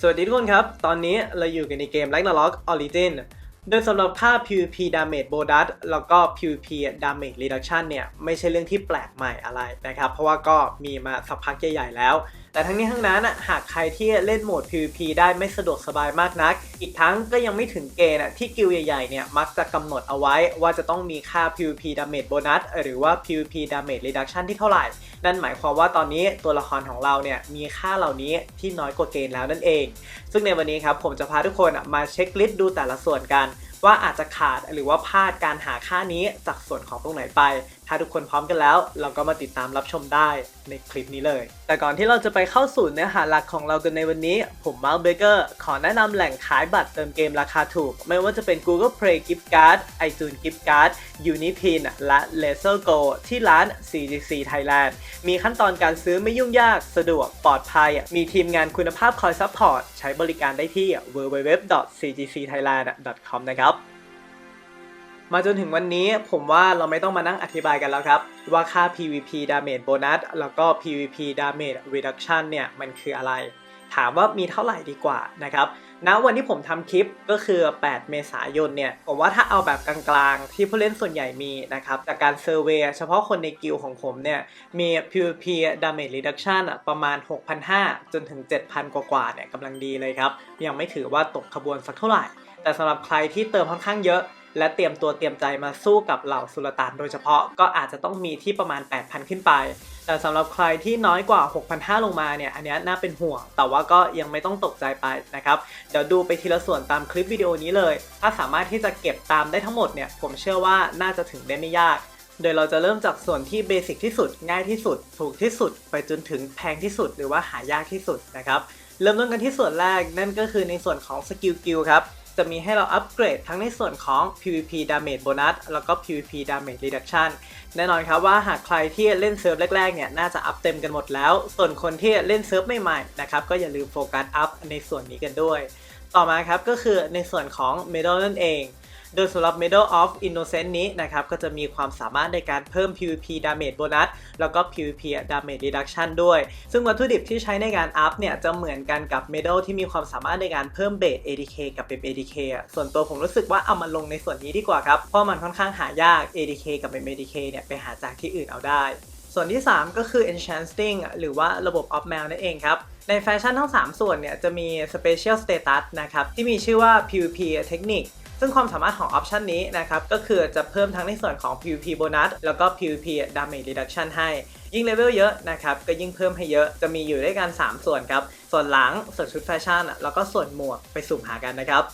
สวัสดีทุกคนครับ ตอนนี้เราอยู่กันในเกม Ragnarok Origin โดยสำหรับค่า PVP Damage Bonus แล้วก็ PVP Damage Reduction เนี่ย ไม่ใช่เรื่องที่แปลกใหม่อะไรนะครับ เพราะว่าก็มีมาสักพักใหญ่ๆแล้ว แต่ทั้งนี้ทั้งนั้นน่ะหากใครที่เล่นโหมด PVP ได้ไม่สะดวกสบายมากนัก อีกทั้งก็ยังไม่ถึงเกณฑ์น่ะที่กิลด์ใหญ่ๆเนี่ยมักจะกำหนดเอาไว้ว่าจะต้องมีค่า PVP Damage Bonus หรือว่า PVP Damage Reduction ที่เท่าไหร่ นั่นหมายความว่าตอนนี้ตัวละครของเราเนี่ยมีค่าเหล่านี้ที่น้อยกว่าเกณฑ์แล้วนั่นเอง ซึ่งในวันนี้ครับผมจะพาทุกคนอะมาเช็คลิสต์ดูแต่ละส่วนกัน ว่าอาจจะขาดหรือว่าพลาดการหาค่านี้จากส่วนของตรงไหนไป ถ้าทุกคนพร้อมกันแล้ว เราก็มาติดตามรับชมได้ในคลิปนี้เลย แต่ก่อนที่เราจะไปเข้าสู่เนื้อหาหลักของเรากันในวันนี้ ผมมาร์คเบเกอร์ขอแนะนำแหล่งขายบัตรเติมเกมราคาถูก ไม่ว่าจะเป็น Google Play Gift Card iTunes Gift Card Unipin และ Laser Go ที่ร้าน CGC Thailand มีขั้นตอนการซื้อไม่ยุ่งยาก สะดวก ปลอดภัย มีทีมงานคุณภาพคอยซัพพอร์ต ใช้บริการได้ที่ www.cgcthailand.com นะครับ มาจนถึงวันนี้ผมว่าเราไม่ต้องมานั่งอธิบายกันแล้วครับ ว่าค่า PVP Damage Bonus แล้วก็ PVP Damage Reduction เนี่ยมันคืออะไร ถามว่ามีเท่าไหร่ดีกว่านะครับณวันที่ผมทำคลิปก็คือ 8 เมษายนเนี่ยผมว่าถ้าเอาแบบกลางๆ ที่ผู้เล่นส่วนใหญ่มีนะครับจากการเซอร์เวยเฉพาะคนในกิลของผมเนี่ยมี PVP Damage Reduction ประมาณ 6,500 จนถึง 7,000 กว่าๆเนี่ยกำลังดีเลยครับ ยังไม่ถือว่าตกขบวนสักเท่าไหร่แต่สำหรับใครที่เติมค่อนข้างเยอะ และเตรียมตัวเตรียมใจมาสู้กับเหล่าสุลต่านโดยเฉพาะก็อาจจะต้องมีที่ประมาณ 8,000 ขึ้นไป แต่สำหรับใครที่น้อยกว่า 6,500 ลงมาเนี่ย อันนี้น่าเป็นห่วง แต่ว่าก็ยังไม่ต้องตกใจไปนะครับ เดี๋ยวดูไปทีละส่วนตามคลิปวิดีโอนี้เลย ถ้าสามารถที่จะเก็บตามได้ทั้งหมดเนี่ย ผมเชื่อว่าน่าจะถึงได้ไม่ยากโดยเราจะเริ่มจากส่วนที่เบสิกที่สุด ง่ายที่สุด ถูกที่สุด ไปจนถึงแพงที่สุด หรือว่าหายากที่สุดนะครับ เริ่มต้นกันที่ส่วนแรกนั่นก็คือในส่วนของสกิลกิลครับ จะมีให้เราอัปเกรดทั้งในส่วนของ PVP Damage Bonus แล้วก็ PVP Damage Reduction แน่นอนครับว่าหากใครที่เล่นเซิร์ฟแรกๆเนี่ยน่าจะอัพเต็มกันหมดแล้ว ส่วนคนที่เล่นเซิร์ฟใหม่ๆนะครับก็อย่าลืมโฟกัสอัพในส่วนนี้กันด้วย ต่อมาครับก็คือในส่วนของ Medal นั่นเอง โดยสำหรับ Medal of Innocence นี้นะครับก็จะมีความสามารถในการเพิ่ม PVP Damage Bonus แล้วก็ PVP Damage Reduction ด้วย ซึ่งวัตถุดิบที่ใช้ในการอัพเนี่ยจะเหมือนกันกับ Medal ที่มีความสามารถในการเพิ่มเบส ADK กับเบ ADK ส่วนตัวผมรู้สึกว่าเอามาลงในส่วนนี้ดีกว่าครับ เพราะมันค่อนข้างหายาก ADK กับเบ ADK เนี่ยไปหาจากที่อื่นเอาได้ ส่วนที่ 3 ก็คือ Enchanting หรือว่าระบบ Off Mail นั่นเองครับในแฟชั่นทั้ง 3 ส่วนเนี่ยจะมี Special Status นะครับที่มีชื่อว่า PVP Technique ซึ่งความสามารถของออปชันนี้นะครับก็คือจะเพิ่มทั้งในส่วนของ PVP Bonus แล้วก็ PVP Damage Reduction ให้ ยิ่งเลเวลเยอะนะครับก็ยิ่งเพิ่มให้เยอะจะมีอยู่ด้วยกัน 3 ส่วนครับ ส่วนหลัง ส่วนชุดแฟชั่น แล้วก็ส่วนหมวกไปสุ่มหากันนะครับ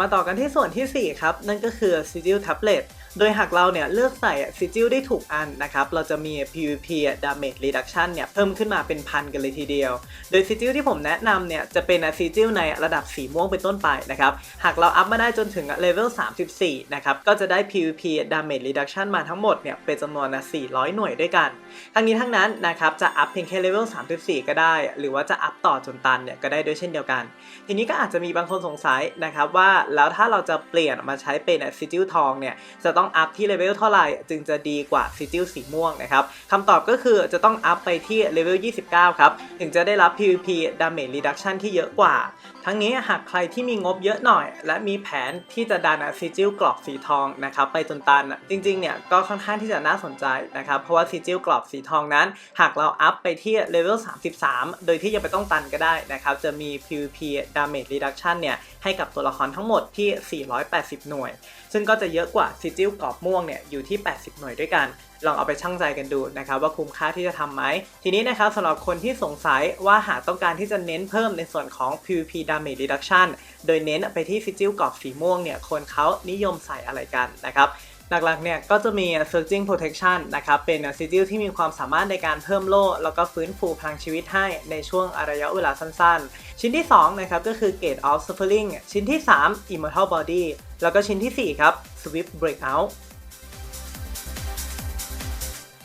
มาต่อกันที่ส่วนทีสี่4 ครับ นั่นก็คือ Sigil Tablet โดยหากเราเนี่ยเลือกใส่ Sigil ได้ถูกอันนะครับ เราจะมี PVP Damage Reduction เนี่ยเพิ่มขึ้นมาเป็นพันกันเลยทีเดียว โดย Sigil ที่ผมแนะนำเนี่ยจะเป็น Sigil ในระดับสีม่วงเป็นต้นไปนะครับ หากเราอัพมาได้จนถึงเลเวล 34 นะครับ ก็จะได้ PVP Damage Reduction มาทั้งหมดเนี่ยเป็นจำนวน 400 หน่วยด้วยกัน ทั้งนี้ทั้งนั้นนะครับจะอัพเพียงแค่เลเวล 34 ก็ได้ หรือว่าจะอัพต่อจนตันเนี่ยก็ได้ด้วยเช่นเดียวกัน ทีนี้ก็อาจจะมีบางคนสงสัยนะครับว่าแล้วถ้าเราจะเปลี่ยนมาใช้เป็นซิจิลทองเนี่ยจะต้องอัพที่เลเวลเท่าไหร่ จึงจะดีกว่าซิจิลสีม่วงนะครับคำตอบก็คือจะต้องอัพไปที่เลเวล 29 ครับ ถึงจะได้รับ PVP Damage Reduction ที่เยอะกว่า ทั้งนี้หากใครที่มีงบเยอะหน่อย และมีแผนที่จะดันซิจิลกรอบสีทองนะครับไปจนตันจริงๆเนี่ยก็ค่อนข้างที่จะน่าสนใจนะครับเพราะว่าซิจิลกรอบสีทองนั้น หากเราอัพไปที่เลเวล 33 โดยที่ยังไม่ต้องตันก็ได้นะครับจะมี PVP Damage Reduction เนี่ยให้กับตัวละครทั้งหมดที่ 480 หน่วยซึ่งก็จะเยอะกว่าซิจิลกรอบม่วงเนี่ยอยู่ที่ 80 หน่วยด้วยกัน ลองเอาไปชั่งใจกันดูนะครับว่าคุ้มค่าที่จะทำไหม ทีนี้นะครับสำหรับคนที่สงสัยว่าหากต้องการที่จะเน้นเพิ่มในส่วนของ PVP Damage Reduction โดยเน้นไปที่ซิจิลกรอบสีม่วงเนี่ยคนเขานิยมใส่อะไรกันนะครับหลักๆ เนี่ยก็จะมี Surging Protection นะครับ เป็นซิจิลที่มีความสามารถในการเพิ่มโล่ แล้วก็ฟื้นฟูพลังชีวิตให้ในช่วงระยะเวลาสั้นๆ ชิ้นที่2นะครับก็คือ Gate of Suffering ชิ้นที่ 3 Immortal Body แล้วก็ชิ้นทีสี่ 4 ครับ Swift Breakout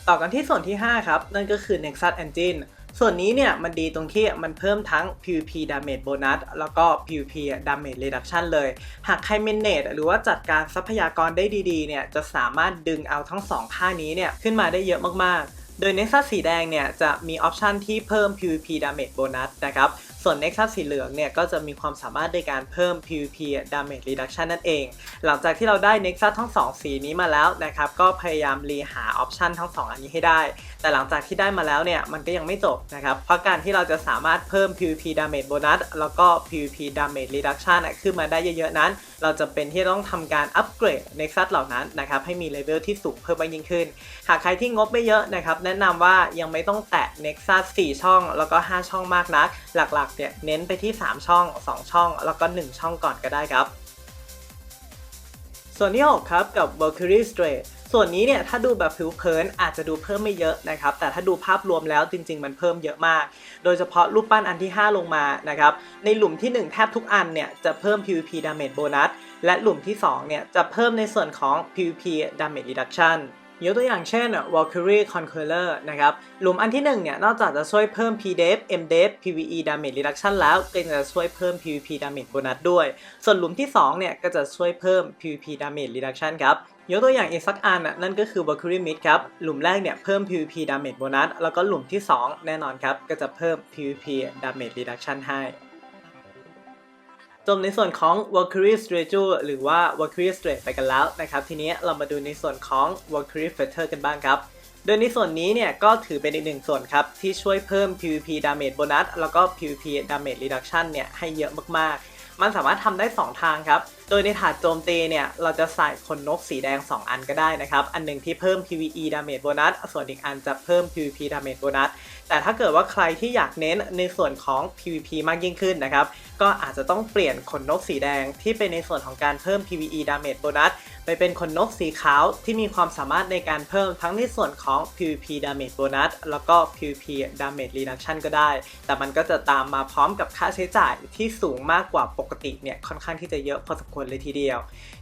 ต่อกันที่ส่วนที่ 5 ครับ นั่นก็คือ Nexus Engine ส่วนนี้เนี่ยมันดีตรงที่มันเพิ่มทั้ง PVP Damage Bonus แล้วก็ PVP Damage Reduction เลย หากใครเมนเนตหรือว่าจัดการทรัพยากรได้ดีๆเนี่ยจะสามารถดึงเอาทั้ง 2 ค่านี้เนี่ยขึ้นมาได้เยอะมากๆ โดย Nexus สีแดงเนี่ยจะมีออปชันที่เพิ่ม PVP damage bonus นะครับ ส่วน Nexus สีเหลืองเนี่ยก็จะมีความสามารถในการเพิ่ม PVP damage reduction นั่นเอง หลังจากที่เราได้ Nexus ทั้ง 2 สีนี้มาแล้วนะครับ ก็พยายามรีหาออปชันทั้ง 2 อันนี้ให้ได้ แต่หลังจากที่ได้มาแล้วเนี่ยมันก็ยังไม่จบนะครับ เพราะการที่เราจะสามารถเพิ่ม PVP damage bonus แล้วก็ PVP damage reduction ขึ้นมาได้เยอะๆนั้น เราจะเป็นที่ต้องทำการอัปเกรด Nexus เหล่านั้นนะครับให้มีเลเวลที่สูงเพิ่มมากยิ่งขึ้น หากใครที่งบไม่เยอะนะครับแนะนำว่ายังไม่ต้องแตะ Nexus 4 ช่องแล้วก็ 5 ช่องมากนัก หลักๆเนี่ยเน้นไปที่ 3 ช่อง 2 ช่อง แล้วก็ 1 ช่องก่อนก็ได้ครับ ส่วนที่ 6 ครับกับ Valkyrie Strait ส่วนนี้เนี่ยถ้าดูแบบผิวเผินอาจจะดูเพิ่มไม่เยอะนะครับ แต่ถ้าดูภาพรวมแล้วจริง ๆ มันเพิ่มเยอะมาก โดยเฉพาะรูปปั้นอันที่ 5 ลงมานะครับ ในหลุมที่ 1 แทบทุกอันเนี่ยจะเพิ่ม PVP damage bonus และหลุมที่ 2 เนี่ยจะเพิ่มในส่วนของ PVP damage reduction ยกตัวอย่างเช่น Valkyrie Conqueror นะครับ หลุมอันที่1เนี่ย นอกจากจะช่วยเพิ่ม PDEF MDEF PVE damage reduction แล้วก็จะช่วยเพิ่ม PVP damage bonus ด้วย ส่วนหลุมที่2เนี่ย ก็จะช่วยเพิ่ม PVP damage reduction ครับยกตัวอย่างอีกสักอันน่ะนั่นก็คือ Valkyrie Mid ครับ หลุมแรกเนี่ยเพิ่ม PVP damage bonus แล้วก็หลุมที่ 2 แน่นอนครับ ก็จะเพิ่ม PVP damage reduction ให้ จบในส่วนของ Valkyrie Statue หรือว่า Valkyrie Straight ไปกันแล้วนะครับ ทีนี้เรามาดูในส่วนของ Valkyrie Feather กันบ้างครับ โดยในส่วนนี้เนี่ยก็ถือเป็นอีกหนึ่งส่วนครับ ที่ช่วยเพิ่ม PVP damage bonus แล้วก็ PVP damage reduction เนี่ยให้เยอะมากๆ มันสามารถทำได้ 2 ทางครับ โดยในถาดโจมตีเนี่ยเราจะใส่ขนนกสีแดง 2 อันก็ได้นะครับ อันหนึ่งที่เพิ่ม PVE damage bonus ส่วนอีกอันจะเพิ่ม PVP damage bonus แต่ถ้าเกิดว่าใครที่อยากเน้นในส่วนของ PVP มากยิ่งขึ้นนะครับ ก็อาจจะต้องเปลี่ยนขนนกสีแดงที่เป็นในส่วนของการเพิ่ม PVE damage bonus ไปเป็นขนนกสีขาวที่มีความสามารถในการเพิ่มทั้งในส่วนของ PVP damage bonus แล้วก็ PVP damage reduction ก็ได้ แต่มันก็จะตามมาพร้อมกับค่าใช้จ่ายที่สูงมากกว่าปกติเนี่ยค่อนข้างที่จะเยอะพอสมควรเลยทีเดียว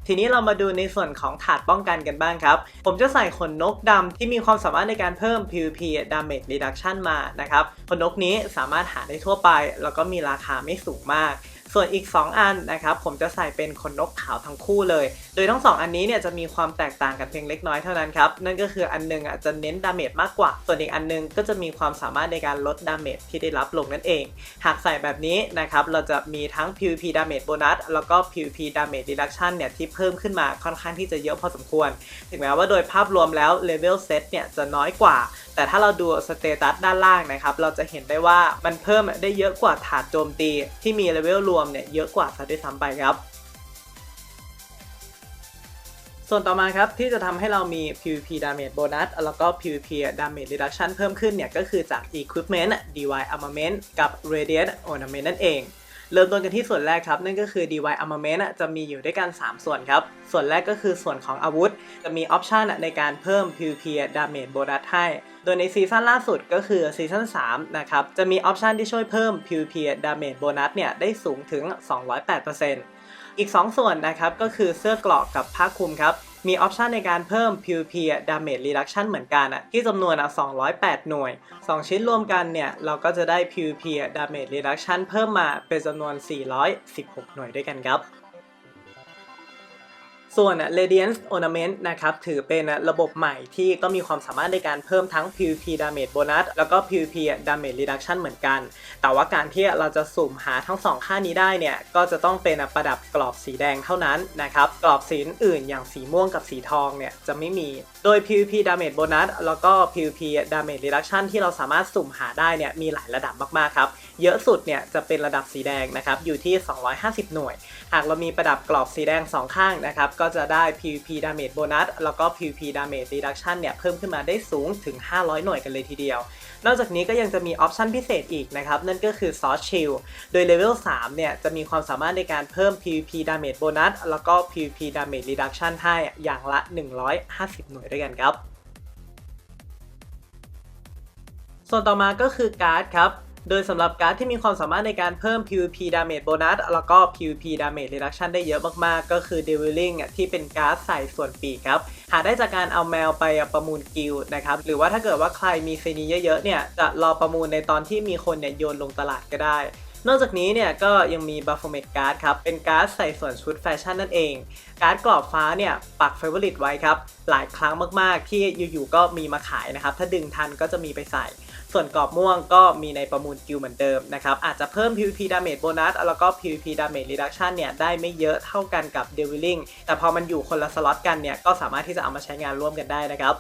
ทีนี้เรามาดูในส่วนของถาดป้องกันกันบ้างครับ ผมจะใส่ขนนกดำที่มีความสามารถในการเพิ่ม PVP damage reduction มานะครับ ขนนกนี้สามารถหาได้ทั่วไป แล้วก็มีราคาไม่สูงมาก ส่วนอีก 2 อันนะครับผมจะใส่เป็นขนนกขาวทั้งคู่เลย โดยทั้ง 2 อันนี้เนี่ยจะมีความแตกต่างกันเพียงเล็กน้อยเท่านั้นครับ นั่นก็คืออันหนึงอะจะเน้นดาเมจมากกว่า ส่วนอีกอันหนึงก็จะมีความสามารถในการลดดาเมจที่ได้รับลงนั่นเอง หากใส่แบบนี้นะครับเราจะมีทั้ง PVP damage bonus แล้วก็ PVP damage reduction เนี่ยที่เพิ่มขึ้นมาค่อนข้างที่จะเยอะพอสมควร ถึงแม้ว่าโดยภาพรวมแล้ว level set เนี่ยจะน้อยกว่า แต่ถ้าเราดูสเตตัสด้านล่างนะครับ เราจะเห็นได้ว่ามันเพิ่มได้เยอะกว่าถาดโจมตี ที่มีเลเวลรวมเนี่ยเยอะกว่าซะด้วยซ้ำไปครับ ส่วนต่อมาครับที่จะทำให้เรามี PVP damage bonus แล้วก็ PVP damage reduction เพิ่มขึ้นเนี่ยก็คือจาก equipment DY armament กับ radiant ornament นั่นเอง เริ่มต้นกันที่ส่วนแรกครับ นั่นก็คือ DY armament จะมีอยู่ด้วยกัน 3 ส่วนครับ ส่วนแรกก็คือส่วนของอาวุธ จะมีออปชันในการเพิ่ม PVP damage bonus ให้ โดยในซีซั่นล่าสุดก็คือซีซั่น3นะครับ จะมีออปชันที่ช่วยเพิ่ม PVP damage bonus เนี่ยได้สูงถึง 208%อีก 2 ส่วนนะครับก็คือเสื้อกราะกับผ้าคลุมครับ มีออปชันในการเพิ่ม PVP damage reduction เหมือนกันอะที่จำนวนอะ208 หน่วย 2 ชิ้นรวมกันเนี่ย เราก็จะได้ PVP damage reduction เพิ่มมาเป็นจำนวน 416 หน่วยด้วยกันครับ ส่วน Radiance Ornament นะครับถือเป็นระบบใหม่ที่ก็มีความสามารถในการเพิ่มทั้ง PVP damage bonus แล้วก็ PVP damage reduction เหมือนกัน แต่ว่าการที่เราจะสุ่มหาทั้ง 2 ค่านี้ได้เนี่ยก็จะต้องเป็นประดับกรอบสีแดงเท่านั้นนะครับกรอบสีอื่นอย่างสีม่วงกับสีทองเนี่ยจะไม่มี โดย PVP damage bonus แล้วก็ PVP damage reduction ที่เราสามารถสุ่มหาได้เนี่ยมีหลายระดับมากๆครับเยอะสุดเนี่ยจะเป็นระดับสีแดงนะครับอยู่ที่ 250 หน่วย หากเรามีประดับกรอบสีแดง 2 ข้างนะครับก็จะได้ PVP damage bonus แล้วก็ PVP damage reduction เนี่ยเพิ่มขึ้นมาได้สูงถึง 500 หน่วยกันเลยทีเดียว นอกจากนี้ก็ยังจะมีออปชันพิเศษอีกนะครับ นั่นก็คือ Source Shield โดยเลเวล3เนี่ยจะมีความสามารถในการเพิ่ม PVP damage bonus แล้วก็ PVP damage reduction ให้อย่างละ 150 หน่วยด้วยกันครับ ส่วนต่อมาก็คือการ์ดครับ โดยสำหรับการ์ดที่มีความสามารถในการเพิ่ม PVP damage bonus แล้วก็ PVP damage reduction ได้เยอะมากๆ ก็คือ Deviling อะที่เป็นการ์ดใส่ส่วนปีกครับ หาได้จากการเอาแมวไปประมูลกิลนะครับ หรือว่าถ้าเกิดว่าใครมีเซนีเยอะๆเนี่ยจะรอประมูลในตอนที่มีคนเนี่ยโยนลงตลาดก็ได้ นอกจากนี้เนี่ยก็ยังมี b u f f o m e t Card ครับ เป็นการ์ดใส่ส่วนชุดแฟชั่นนั่นเอง การ์ดกรอบฟ้าเนี่ยปัก Favorite ไว้ครับ หลายครั้งมากๆ ที่อยู่ๆก็มีมาขายนะครับ ถ้าดึงทันก็จะมีไปใส่ ส่วนกรอบม่วงก็มีในประมูลกิลเหมือนเดิมนะครับ อาจจะเพิ่ม PVP Damage Bonus แล้วก็ PVP Damage Reduction เนี่ยได้ไม่เยอะเท่ากันกับ Deviling แต่พอมันอยู่คนละสล็อตกันเนี่ยก็สามารถที่จะเอามาใช้งานร่วมกันได้นะครับ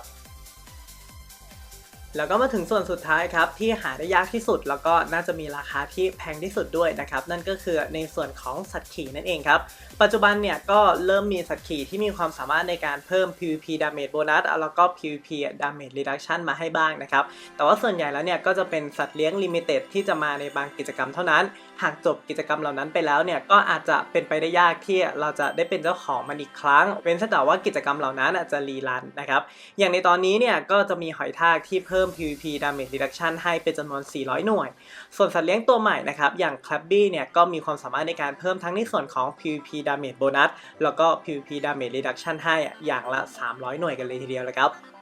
แล้วก็มาถึงส่วนสุดท้ายครับที่หาได้ยากที่สุด แล้วก็น่าจะมีราคาที่แพงที่สุดด้วยนะครับนั่นก็คือในส่วนของสัตว์ขี่นั่นเองครับปัจจุบันเนี่ยก็เริ่มมีสัตว์ขี่ที่มีความสามารถในการเพิ่ม PVP Damage Bonus แล้วก็ PVP Damage Reduction มาให้บ้างนะครับแต่ว่าส่วนใหญ่แล้วเนี่ยก็จะเป็นสัตว์เลี้ยง Limited ที่จะมาในบางกิจกรรมเท่านั้นหากจบกิจกรรมเหล่านั้นไปแล้วเนี่ยก็อาจจะเป็นไปได้ยากที่เราจะได้เป็นเจ้าของมันอีกครั้ง เว้นแต่ว่ากิจกรรมเหล่านั้นอาจจะรีรันนะครับ อย่างในตอนนี้เนี่ยก็จะมีหอยทากที่เพิ่ม PVP Damage Reduction ให้เป็นจำนวน 400 หน่วย ส่วนสัตว์เลี้ยงตัวใหม่นะครับ อย่าง c l a b b y เนี่ยก็มีความสามารถในการเพิ่มทั้งในส่วนของ PVP Damage Bonus แล้วก็ PVP Damage Reduction ให้อย่างละ 300 หน่วยกันเลยทีเดียวเลยครับ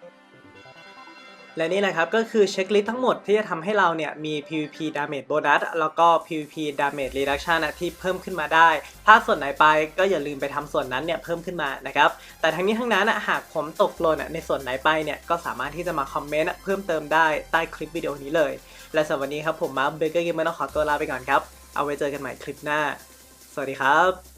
และนี่แหละครับก็คือเช็คลิสต์ทั้งหมดที่จะทำให้เราเนี่ยมี PVP Damage Bonus แล้วก็ PVP Damage Reduction นะที่เพิ่มขึ้นมาได้ ถ้าส่วนไหนไปก็อย่าลืมไปทำส่วนนั้นเนี่ยเพิ่มขึ้นมานะครับ แต่ทั้งนี้ทั้งนั้นนะหากผมตกหล่นในส่วนไหนไปเนี่ยก็สามารถที่จะมาคอมเมนต์เพิ่มเติมได้ใต้คลิปวิดีโอนี้เลย และสำหรับวันนี้ครับผมมาเบเกอร์เกมเมอร์ต้องขอตัวลาไปก่อนครับ เอาไว้เจอกันใหม่คลิปหน้า สวัสดีครับ